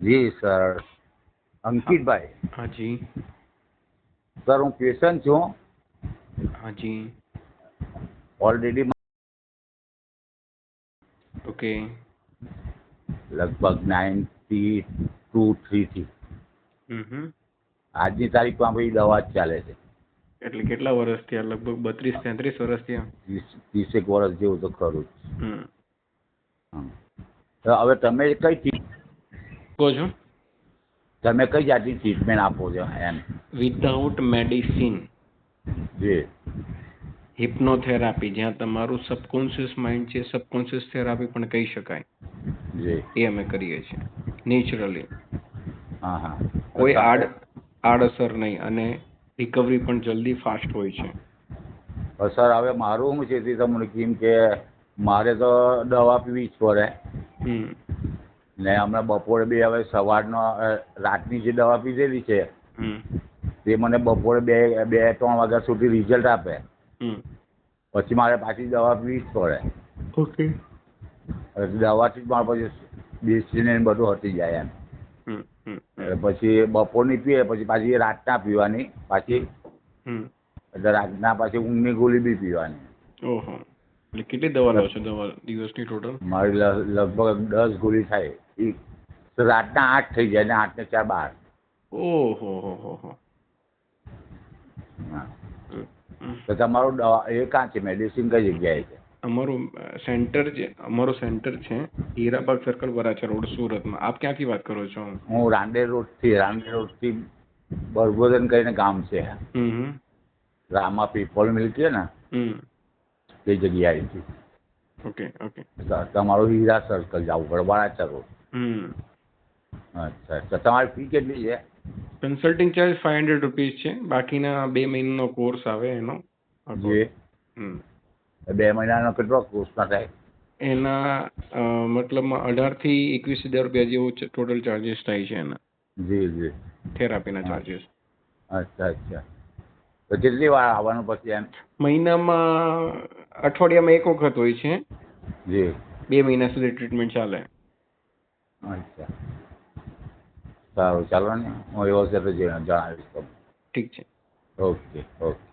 જી sir. અંકિતભાઈ. હાજી sir હું patient છું. હાજી ઓલરેડી ઓકે. લગભગ નાઇન્ટી ટુ થ્રીથી. આજની તારીખમાં ભાઈ દવા જ ચાલે છે. એટલે કેટલા વર્ષ થયા? લગભગ બત્રીસ તેત્રીસ વર્ષ થયા? ત્રીસ ત્રીસેક વર્ષ જેવું તો ખરું હવે તમે કઈ કહો છો? તમે કઈ જાતની ટ્રીટમેન્ટ આપો છો એમ? વિધાઉટ મેડિસિન જી. હિપ્નોથેરાપી જ્યાં તમારું સબકોન્શિયસ માઇન્ડ છે સબકોન્શિયસ થેરાપી પણ કહી શકાય. જી. એ અમે કરીએ છીએ. નેચરલી હા હા. કોઈ આડ આડઅસર નહીં અને રિકવરી પણ જલ્દી ફાસ્ટ હોય છે. અસર સર હવે મારું શું છે તે તમને કેમ કે મારે તો દવા પીવી જ પડે. ને હમણાં બપોરે બી હવે સવારનો રાતની જે દવા પીધેલી છે હમ. તે મને બપોરે બે બે ત્રણ વાગ્યા સુધી રિઝલ્ટ આપે. પછી મારે પાછી દવા પીવી જ પડે. ઓકે. દવાથી જ મારે પછી બેસીને બધું હટી જાય એમ. પછી બપોરની પીએ પછી પાછી રાતના પીવાની પાછી એટલે રાતના પાછી ઊંઘની ગોળી બી પીવાની. ઓહો. એટલે કેટલી દવા લો છો દવા દિવસની ટોટલ મારી લગભગ દસ ગોળી થાય. ઈ રાતના આઠ થઈ જાય ને આઠ ને ચાર બાર. ઓહો હો હો હો. તો તમારું દવા એ કાં છે? મેડિસિન કઈ જગ્યાએ છે? અમારું સેન્ટર છે અમારું સેન્ટર છે હીરાબાગ સર્કલ વરાછા રોડ સુરતમાં. આપ ક્યાંથી વાત કરો છો? હું રાંડે રોડથી રાંડે રોડથી બરબોધન કરીને ગામ છે. રામા પીપલ મિલ છે ને હમ. તે જગ્યાએથી. Okay okay. તમારું હીરા સર્કલ જવું પડે વરાછા રોડ હમ. અચ્છા અચ્છા. તમારી ફી કેટલી છે? Consulting charge five hundred rupees છે. બાકીના બે મહિનાનો કોર્સ આવે એનો. જે બે મહિનાનો કેટલો કોર્સમાં થાય? એના મતલબમાં અઢારથી એકવીસ હજાર રૂપિયા જેવો ટોટલ ચાર્જીસ થાય છે એના. જી જી. થેરાપીના. ચાર્જિસ અચ્છા અચ્છા. તો કેટલી વાર આવવાનું પછી એમ? મહિનામાં અઠવાડિયામાં એક વખત હોય છે. જી. બે મહિના સુધી ટ્રીટમેન્ટ ચાલે. અચ્છા. સારું ચાલો ને. હું એવો તો જણાવીશ તમને. ઠીક છે. Okay okay.